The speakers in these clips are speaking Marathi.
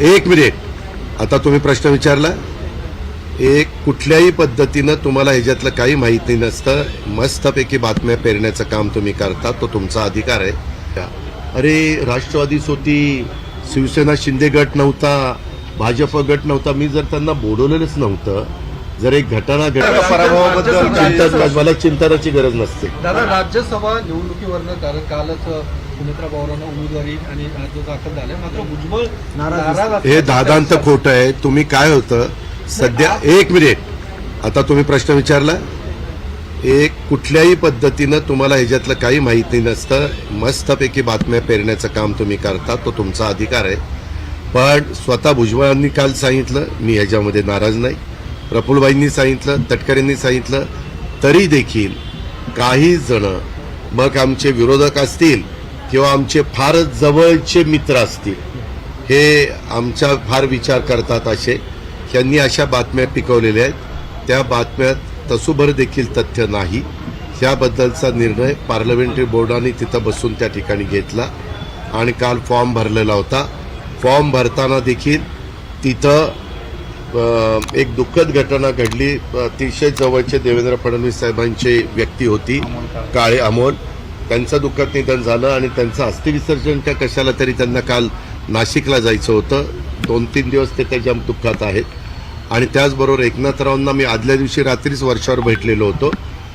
एक मिनिट. आता तुम्ही प्रश्न विचारला? एक कुठल्याही पद्धतीनं तुम्हाला ह्याच्यातलं काही माहिती नसतं. मस्तपैकी बातम्या पेरण्याचं काम तुम्ही करता. तो तुमचा अधिकार आहे. अरे राष्ट्रवादीच होती शिवसेना शिंदे गट नव्हता भाजप गट नव्हता. मी जर त्यांना बोलवलेलंच नव्हतं जर एक घटना पराभवाबद्दल चिंता मला चिंतनाची गरज नसते. दादा राज्यसभा निवडणुकीवरनं कारण कालच सुमित्रा पवारांना उमेदवारी आणि अर्ज दाखल झाले मात्र भुजबळ नाराज हे दादांत खोटं आहे. तुम्ही काय होतं? सध्या एक मिनिट. आता तुम्ही प्रश्न विचारला एक कुठल्याही पद्धतीनं तुम्हाला ह्याच्यातलं काही माहिती नसतं. मस्तपैकी बातम्या पेरण्याचं काम तुम्ही करता तो तुमचा अधिकार आहे. पण स्वतः भुजबळांनी काल सांगितलं मी ह्याच्यामध्ये नाराज नाही. प्रफुलबाईंनी सांगितलं तटकरेंनी सांगितलं तरी देखील काही जण मग आमचे विरोधक असतील किंवा आमचे फारच जवळचे मित्र असतील हे आमचा फार विचार करतात असे. त्यांनी अशा बातम्या पिकवलेल्या आहेत. त्या बातम्यात तसूभर देखील तथ्य नाही. त्याबद्दलचा निर्णय पार्लमेंटरी बोर्डाने तिथं बसून त्या ठिकाणी घेतला आणि काल फॉर्म भरलेला होता. फॉर्म भरताना देखील तिथं एक दुःखद घटना घडली. अतिशय जवळचे देवेंद्र फडणवीस साहेबांची व्यक्ती होती. काळे अमोल. त्यांचं दुःखद निधन झालं आणि त्यांचं अस्थिविसर्जन त्या कशाला तरी त्यांना काल नाशिकला जायचं होतं. दोन तीन दिवस ते त्याच्या दुःखात आहेत. आणि त्याचबरोबर एकनाथरावांना मी आदल्या दिवशी रात्रीच वर्षावर भेटलेलो होतो.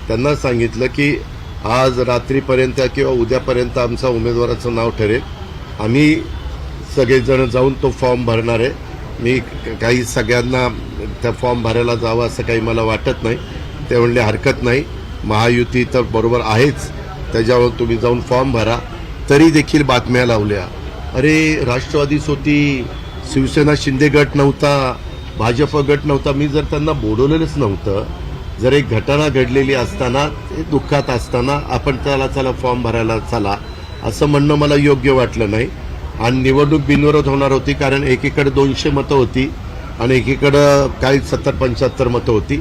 त्यांना सांगितलं की आज रात्रीपर्यंत किंवा उद्यापर्यंत आमचा उमेदवाराचं नाव ठरेल. आम्ही सगळेजण जाऊन तो फॉर्म भरणार आहे. मी काही सगळ्यांना त्या फॉर्म भरायला जावं असं काही मला वाटत नाही. ते म्हणले हरकत नाही. महायुती तर बरोबर आहेच. त्याच्यावर तुम्ही जाऊन फॉर्म भरा. तरी देखील बातम्या लावल्या. अरे राष्ट्रवादीच होती शिवसेना शिंदे गट नव्हता भाजप गट नव्हता. मी जर त्यांना बोलवलेलंच नव्हतं जर एक घटना घडलेली असताना दुःखात असताना आपण त्याला चला फॉर्म भरायला चला असं म्हणणं मला योग्य वाटलं नाही. आणि निवडणूक बिनविरोध होणार होती कारण एकीकडे दोनशे मतं होती आणि एकीकडं काही सत्तर पंच्याहत्तर मतं होती.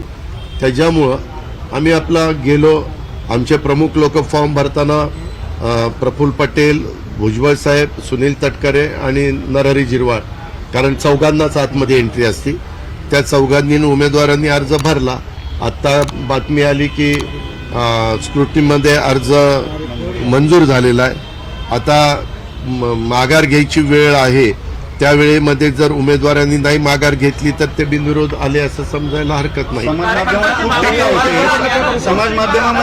त्याच्यामुळं आम्ही आपला गेलो आमचे प्रमुख लोक फॉर्म भरताना प्रफुल्ल पटेल भुजबळ साहेब सुनील तटकरे आणि नरहरी जिरवाळ कारण चौघांनाच आतमध्ये एंट्री असती. त्या चौघांनी उमेदवारांनी अर्ज भरला. आत्ता बातमी आली की स्क्रुटीमध्ये अर्ज मंजूर झालेला आहे. आता माघार घ्यायची वेळ आहे त्या वेळेमध्ये जर उमेदवारांनी नाही माघार घेतली तर ते बिनविरोध आले असं समजायला हरकत नाही. समाज समाज माध्यमामध्ये